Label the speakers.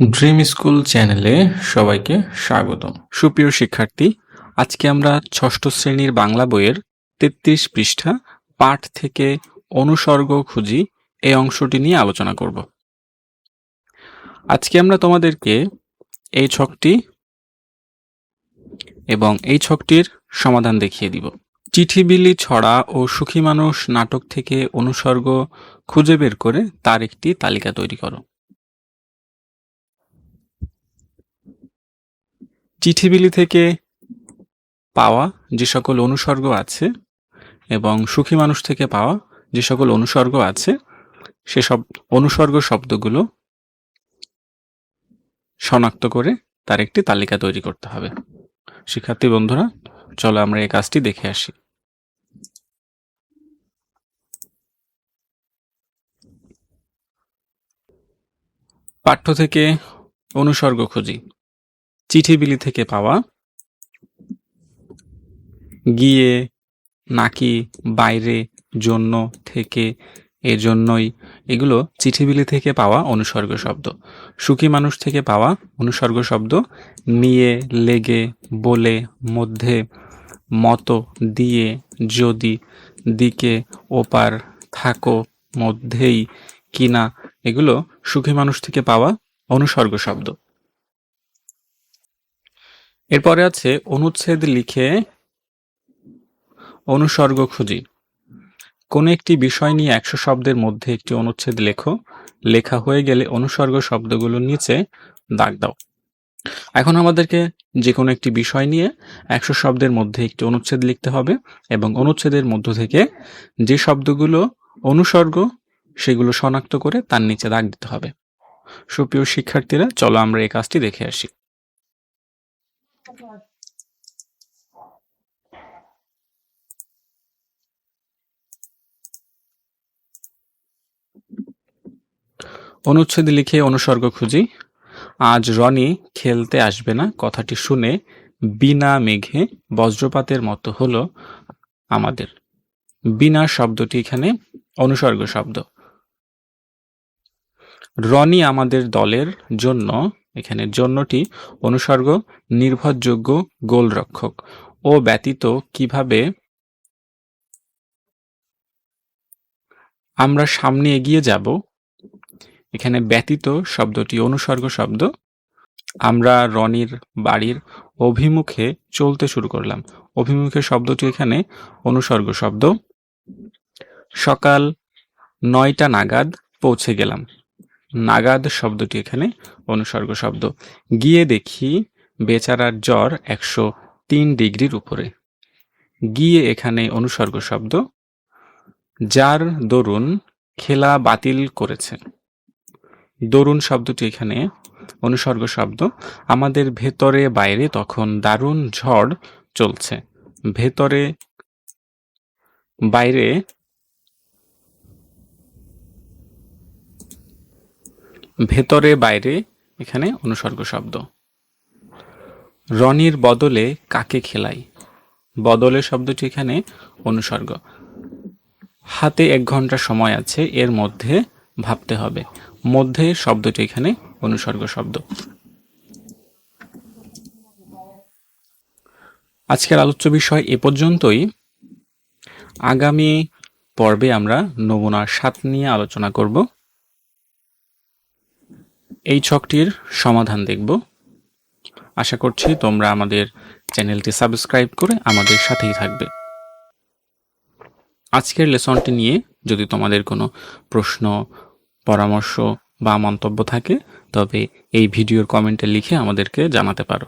Speaker 1: Dream school চ্যানেলে সবাইকে স্বাগতম। সুপ্রিয় শিক্ষার্থী, আজকে আমরা ষষ্ঠ শ্রেণির বাংলা বইয়ের তেত্রিশ পৃষ্ঠা পাঠ থেকে অনুসর্গ খুঁজি এই অংশটি নিয়ে আলোচনা করব। আজকে আমরা তোমাদেরকে এই ছকটি এবং এই ছকটির সমাধান দেখিয়ে দিব। চিঠিবিলি ছড়া ও সুখী মানুষ নাটক থেকে অনুসর্গ খুঁজে বের করে তার একটি তালিকা তৈরি করো। চিঠিবিলি থেকে পাওয়া যে সকল অনুসর্গ আছে এবং সুখী মানুষ থেকে পাওয়া যে সকল অনুসর্গ আছে, সেসব অনুসর্গ শব্দগুলো শনাক্ত করে তার একটি তালিকা তৈরি করতে হবে। শিক্ষার্থী বন্ধুরা, চলো আমরা এই কাজটি দেখে আসি। পাঠ্য থেকে অনুসর্গ খুঁজি। চিঠিবিলি থেকে পাওয়া। গিয়ে নাকি বাইরে জন্য থেকে এজন্যই এগুলো চিঠিবিলি থেকে পাওয়া অনুসর্গ শব্দ। সুখী মানুষ থেকে পাওয়া অনুসর্গ শব্দ। নিয়ে, লেগে, বলে, মধ্যে, মতো, দিয়ে, যদি, দিকে, ওপার, থাকো, মধ্যেই, কিনা, এগুলো সুখী মানুষ থেকে পাওয়া অনুসর্গ শব্দ। এরপরে আছে অনুচ্ছেদ লিখে অনুসর্গ খুঁজি। কোনো একটি বিষয় নিয়ে একশো শব্দের মধ্যে একটি অনুচ্ছেদ লেখো। লেখা হয়ে গেলে অনুসর্গ শব্দগুলোর নিচে দাগ দাও। এখন আমাদেরকে যে কোনো একটি বিষয় নিয়ে একশো শব্দের মধ্যে একটি অনুচ্ছেদ লিখতে হবে এবং অনুচ্ছেদের মধ্য থেকে যে শব্দগুলো অনুসর্গ, সেগুলো শনাক্ত করে তার নিচে দাগ দিতে হবে। সুপ্রিয় শিক্ষার্থীরা, চলো আমরা এই কাজটি দেখে আসি। অনুচ্ছেদ লিখে অনুসর্গ খুঁজি। আজ রনি খেলতে আসবে না। কথাটি শুনে বিনা মেঘে বজ্রপাতের মতো হলো আমাদের। বিনা শব্দটি এখানে অনুসর্গ শব্দ। রনি আমাদের দলের জন্য, এখানে জন্যটি অনুসর্গ, নির্ভরযোগ্য গোলরক্ষক। ও ব্যতীত কীভাবে আমরা সামনে এগিয়ে যাব এখানে ব্যতীত শব্দটি অনুসর্গ শব্দ। আমরা রনির বাড়ির অভিমুখে চলতে শুরু করলাম। অভিমুখে শব্দটি এখানে অনুসর্গ শব্দ। সকাল নয়টা নাগাদ পৌঁছে গেলাম। নাগাদ শব্দটি এখানে অনুসর্গ শব্দ। গিয়ে দেখি বেচারার জ্বর একশো তিন ডিগ্রির উপরে। গিয়ে এখানে অনুসর্গ শব্দ। যার দরুন খেলা বাতিল করেছে। দরুন শব্দটি এখানে অনুসর্গ শব্দ। আমাদের ভেতরে বাইরে তখন দারুণ ঝড় চলছে। ভেতরে বাইরে ভেতরে বাইরে এখানে অনুসর্গ শব্দ। রনির বদলে কাকে খেলাই? বদলে শব্দটি এখানে অনুসর্গ। হাতে এক ঘণ্টা সময় আছে, এর মধ্যে ভাবতে হবে। মধ্যে শব্দটি এখানে অনুসর্গ শব্দ। আজকের আলোচ্য বিষয় এ পর্যন্তই। আগামী পর্বে আমরা নমুনার সাত নিয়ে আলোচনা করব। এই ছকটির সমাধান দেখব। আশা করছি তোমরা আমাদের চ্যানেলটি সাবস্ক্রাইব করে আমাদের সাথেই থাকবে। আজকের লেসনটি নিয়ে যদি তোমাদের কোনো প্রশ্ন পরামর্শ বা মন্তব্য থাকে তবে এই ভিডিওর কমেন্টে লিখে আমাদেরকে জানাতে পারো।